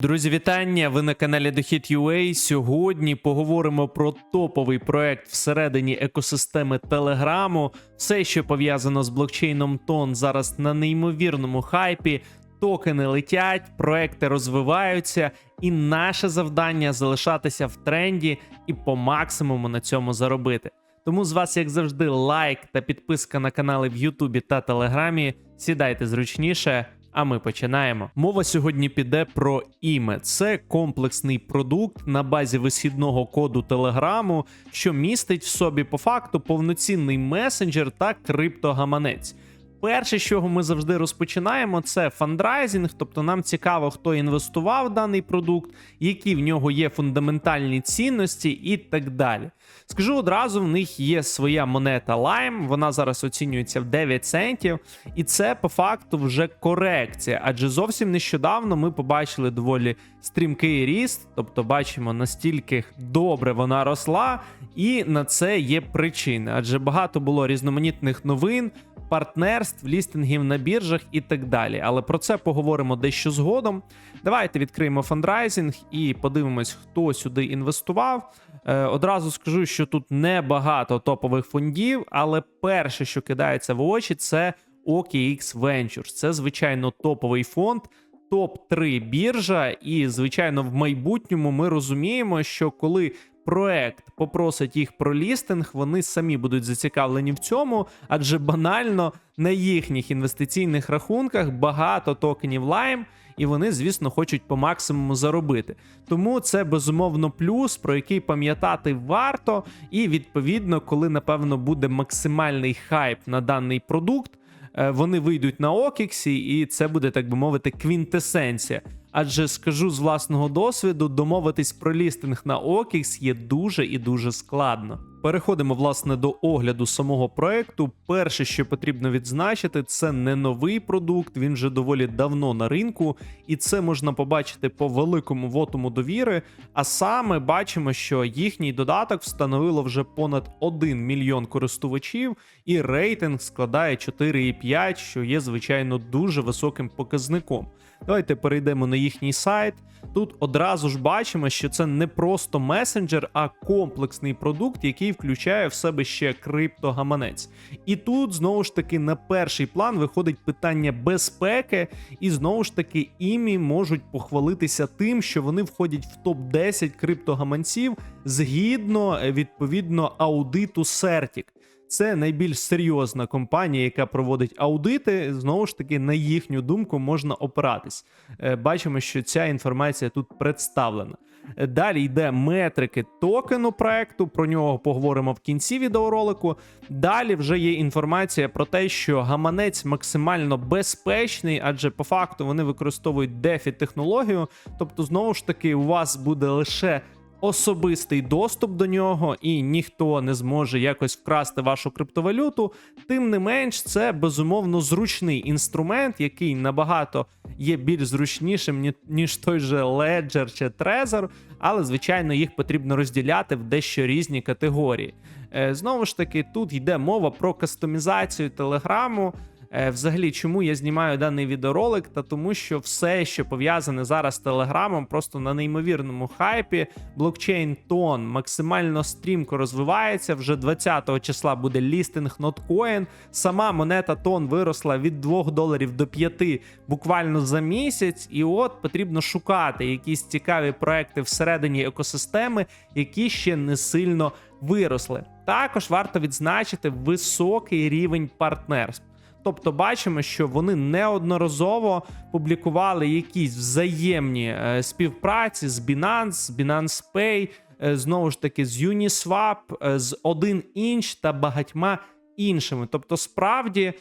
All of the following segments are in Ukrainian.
Друзі, вітання! Ви на каналі Дохід.ua. Сьогодні поговоримо про топовий проект всередині екосистеми Телеграму. Все, що пов'язано з блокчейном Тон, зараз на неймовірному хайпі. Токени летять, проекти розвиваються, і наше завдання залишатися в тренді і по максимуму на цьому заробити. Тому з вас, як завжди, лайк та підписка на канали в Ютубі та Телеграмі. Сідайте зручніше. А ми починаємо. Мова сьогодні піде про іме. Це комплексний продукт на базі висхідного коду Телеграму, що містить в собі по факту повноцінний месенджер та криптогаманець. Перше, з чого ми завжди розпочинаємо, це фандрайзінг, тобто нам цікаво, хто інвестував в даний продукт, які в нього є фундаментальні цінності і так далі. Скажу одразу, в них є своя монета Lime, вона зараз оцінюється в 9 центів, і це по факту вже корекція. Адже зовсім нещодавно ми побачили доволі стрімкий ріст, тобто бачимо настільки добре вона росла, і на це є причини, адже багато було різноманітних новин. Партнерств, лістингів на біржах і так далі. Але про це поговоримо дещо згодом. Давайте відкриємо фандрайзинг і подивимось, хто сюди інвестував. Е, одразу скажу, що тут небагато топових фондів, але перше, що кидається в очі, це OKX Ventures. Це звичайно топовий фонд. Топ-3 біржа, і звичайно, в майбутньому ми розуміємо, що коли проект попросить їх про лістинг, вони самі будуть зацікавлені в цьому, адже банально на їхніх інвестиційних рахунках багато токенів Lime, і вони, звісно, хочуть по максимуму заробити. Тому це безумовно плюс, про який пам'ятати варто. І відповідно, коли напевно буде максимальний хайп на даний продукт. е, Вони вийдуть на Окіксі, і це буде, так би мовити, квінтесенція. Адже скажу з власного досвіду, домовитись про лістинг на OKX є дуже і дуже складно. Переходимо власне до огляду самого проекту. Перше, що потрібно відзначити, це не новий продукт. Він вже доволі давно на ринку, і це можна побачити по великому вотуму довіри. А саме бачимо, що їхній додаток встановило вже понад 1 мільйон користувачів, і рейтинг складає 4,5, що є звичайно дуже високим показником. Давайте перейдемо на їхній сайт. Тут одразу ж бачимо, що це не просто месенджер, а комплексний продукт, який включає в себе ще криптогаманець. І тут знову ж таки на перший план виходить питання безпеки, і знову ж таки імі можуть похвалитися тим, що вони входять в топ 10 криптогаманців згідно е, відповідно аудиту Certic. Це найбільш серйозна компанія, яка проводить аудити. Знову ж таки, на їхню думку можна опиратись. Е, Бачимо, що ця інформація тут представлена. Далі йде метрики токену проекту. Про нього поговоримо в кінці відеоролику. Далі вже є інформація про те, що гаманець максимально безпечний, адже по факту вони використовують дефі технологію. Тобто, знову ж таки, у вас буде лише особистий доступ до нього, і ніхто не зможе якось вкрасти вашу криптовалюту. Тим не менш, це безумовно зручний інструмент, який набагато є більш зручнішим, ніж той же Ledger чи Trezor, але звичайно їх потрібно розділяти в дещо різні категорії. Е, Знову ж таки, тут йде мова про кастомізацію телеграму. Е, Взагалі, чому я знімаю даний відеоролик? Та тому, що все, що пов'язане зараз з Телеграмом, просто на неймовірному хайпі. Блокчейн Тон максимально стрімко розвивається. Вже 20-го числа буде лістинг Notcoin. Сама монета Тон виросла від 2 доларів до 5 буквально за місяць. І от потрібно шукати якісь цікаві проекти всередині екосистеми, які ще не сильно виросли. Також варто відзначити високий рівень партнерств. Тобто бачимо, що вони неодноразово публікували якісь взаємні е, співпраці з Binance, з Binance Pay, е, знову ж таки з Uniswap, е, з 1inch та багатьма іншими. Тобто, справді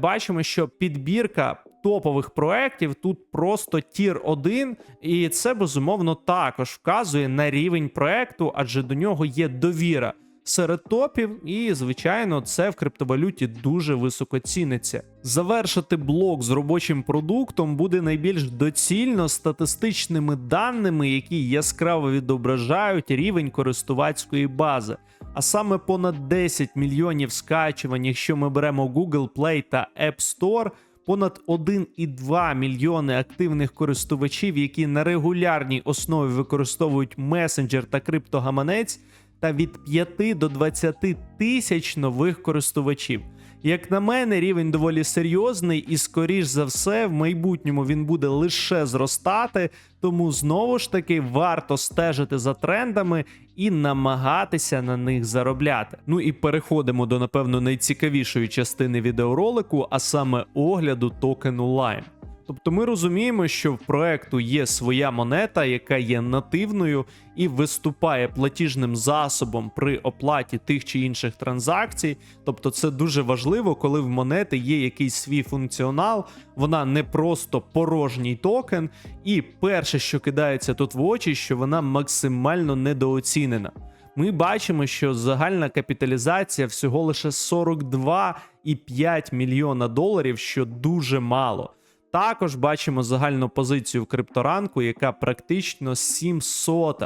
бачимо, що підбірка топових проєктів тут просто тір 1, і це безумовно також вказує на рівень проекту, адже до нього є довіра серед топів, і звичайно, це в криптовалюті дуже високо ціниться. Завершити блок з робочим продуктом буде найбільш доцільно статистичними даними, які яскраво відображають рівень користувацької бази. А саме понад 10 мільйонів скачувань, якщо ми беремо Google Play та App Store, понад 1,2 мільйони активних користувачів, які на регулярній основі використовують месенджер та криптогаманець, та від 5 до 20 тисяч нових користувачів. Як на мене, рівень доволі серйозний, і скоріш за все, в майбутньому він буде лише зростати. Тому знову ж таки варто стежити за трендами і намагатися на них заробляти. Ну і переходимо до напевно найцікавішої частини відеоролику, а саме огляду токену Lime. Тобто ми розуміємо, що в проекту є своя монета, яка є нативною і виступає платіжним засобом при оплаті тих чи інших транзакцій. Тобто, це дуже важливо, коли в монети є якийсь свій функціонал, вона не просто порожній токен. І перше, що кидається тут в очі, що вона максимально недооцінена. Ми бачимо, що загальна капіталізація всього лише 42,5 мільйона доларів, що дуже мало. Також бачимо загальну позицію в крипторанку, яка практично 700.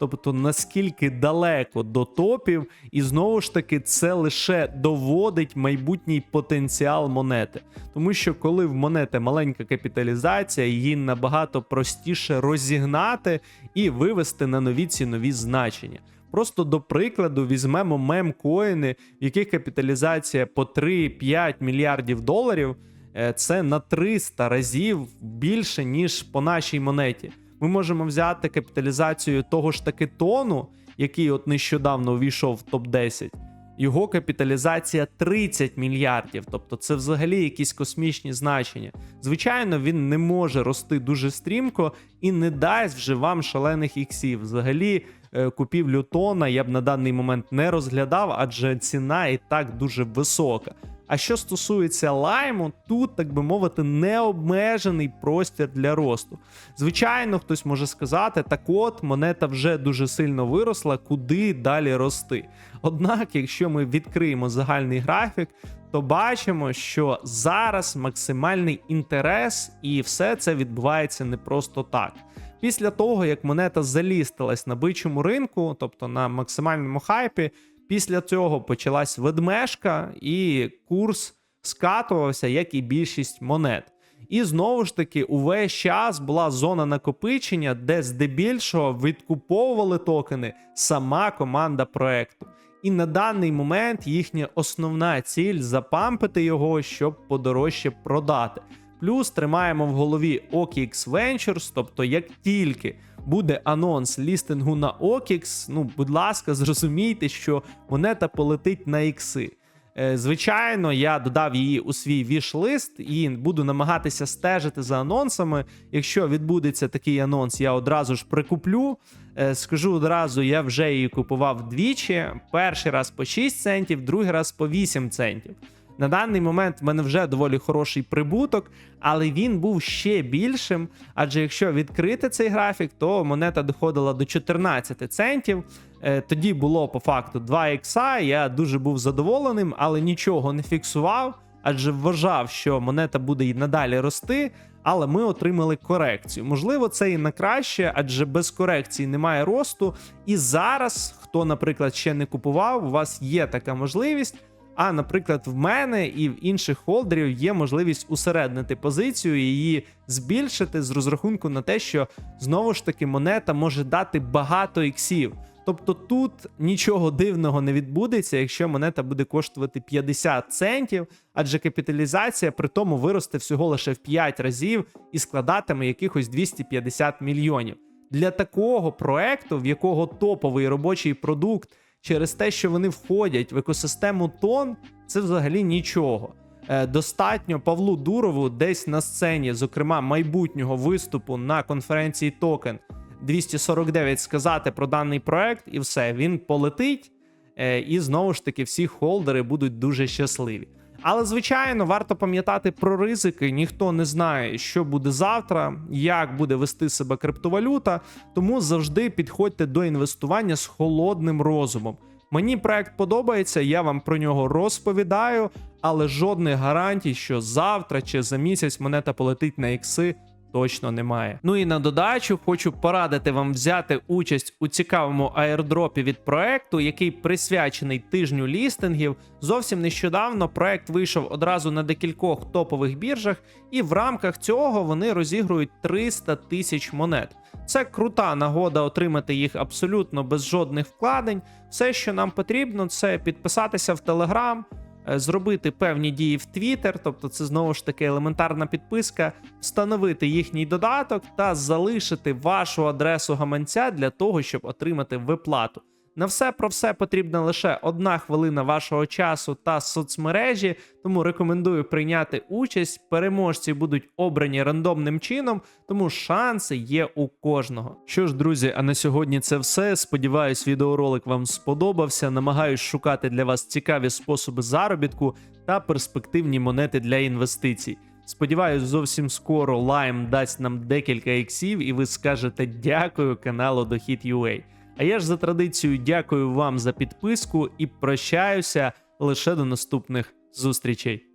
Тобто наскільки далеко до топів, і знову ж таки це лише доводить майбутній потенціал монети. Тому що коли в монети маленька капіталізація, її набагато простіше розігнати і вивести на нові цінові значення. Просто до прикладу візьмемо мемкоїни, в яких капіталізація по 3-5 мільярдів доларів. Е, Це на 300 разів більше, ніж по нашій монеті. Ми можемо взяти капіталізацію того ж таки тону, який от нещодавно увійшов в топ-10. Його капіталізація 30 мільярдів, тобто це взагалі якісь космічні значення. Звичайно, він не може рости дуже стрімко і не дасть вже вам шалених іксів. Взагалі, е, купівлю тона я б на даний момент не розглядав, адже ціна і так дуже висока. А що стосується лайму, тут, так би мовити, необмежений простір для росту. Звичайно, хтось може сказати, так от монета вже дуже сильно виросла, куди далі рости. Однак, якщо ми відкриємо загальний графік, то бачимо, що зараз максимальний інтерес, і все це відбувається не просто так. Після того, як монета залістилась на бичому ринку, тобто на максимальному хайпі, Після цього почалась ведмежка, і курс скатувався, як і більшість монет. І знову ж таки, увесь час була зона накопичення, де здебільшого відкуповували токени сама команда проекту. І на даний момент їхня основна ціль запампити його, щоб подорожче продати. Плюс тримаємо в голові OKX Ventures, тобто як тільки буде анонс лістингу на OKX, ну, будь ласка, зрозумійте, що монета полетить на ікси. Е, Звичайно, я додав її у свій віш-лист і буду намагатися стежити за анонсами. Якщо відбудеться такий анонс, я одразу ж прикуплю. Е, Скажу одразу, я вже її купував двічі: перший раз по 6 центів, другий раз по 8 центів. На даний момент в мене вже доволі хороший прибуток, але він був ще більшим. Адже якщо відкрити цей графік, то монета доходила до 14 центів. Е, Тоді було по факту 2 ікса. Я дуже був задоволеним, але нічого не фіксував, адже вважав, що монета буде і надалі рости. Але ми отримали корекцію. Можливо, це і на краще, адже без корекції немає росту. І зараз, хто, наприклад, ще не купував, у вас є така можливість. А, наприклад, в мене і в інших холдерів є можливість усереднити позицію і її збільшити з розрахунку на те, що знову ж таки монета може дати багато іксів. Тобто тут нічого дивного не відбудеться, якщо монета буде коштувати 50 центів, адже капіталізація при тому виросте всього лише в 5 разів і складатиме якихось 250 мільйонів. Для такого проекту, в якого топовий робочий продукт через те, що вони входять в екосистему тон, це взагалі нічого. Е, Достатньо Павлу Дурову десь на сцені, зокрема майбутнього виступу на конференції Токен 249 сказати про даний проект, і все, він полетить. е, І знову ж таки, всі холдери будуть дуже щасливі. Але, звичайно, варто пам'ятати про ризики. Ніхто не знає, що буде завтра, як буде вести себе криптовалюта. Тому завжди підходьте до інвестування з холодним розумом. Мені проект подобається, я вам про нього розповідаю, але жодних гарантій, що завтра чи за місяць монета полетить на ікси, точно немає. Ну і на додачу хочу порадити вам взяти участь у цікавому аірдропі від проекту, який присвячений тижню лістингів. Зовсім нещодавно проект вийшов одразу на декількох топових біржах, і в рамках цього вони розігрують 300 тисяч монет. Це крута нагода отримати їх абсолютно без жодних вкладень. Все, що нам потрібно, це підписатися в Телеграм, зробити певні дії в Twitter, тобто це знову ж таки елементарна підписка, встановити їхній додаток та залишити вашу адресу гаманця для того, щоб отримати виплату. На все про все потрібна лише одна хвилина вашого часу та соцмережі, тому рекомендую прийняти участь. Переможці будуть обрані рандомним чином, тому шанси є у кожного. Що ж, друзі, а на сьогодні це все. Сподіваюсь, відеоролик вам сподобався. Намагаюсь шукати для вас цікаві способи заробітку та перспективні монети для інвестицій. Сподіваюсь, зовсім скоро Lime дасть нам декілька іксів, і ви скажете дякую каналу Дохід.ua. А я ж за традицією дякую вам за підписку і прощаюся лише до наступних зустрічей.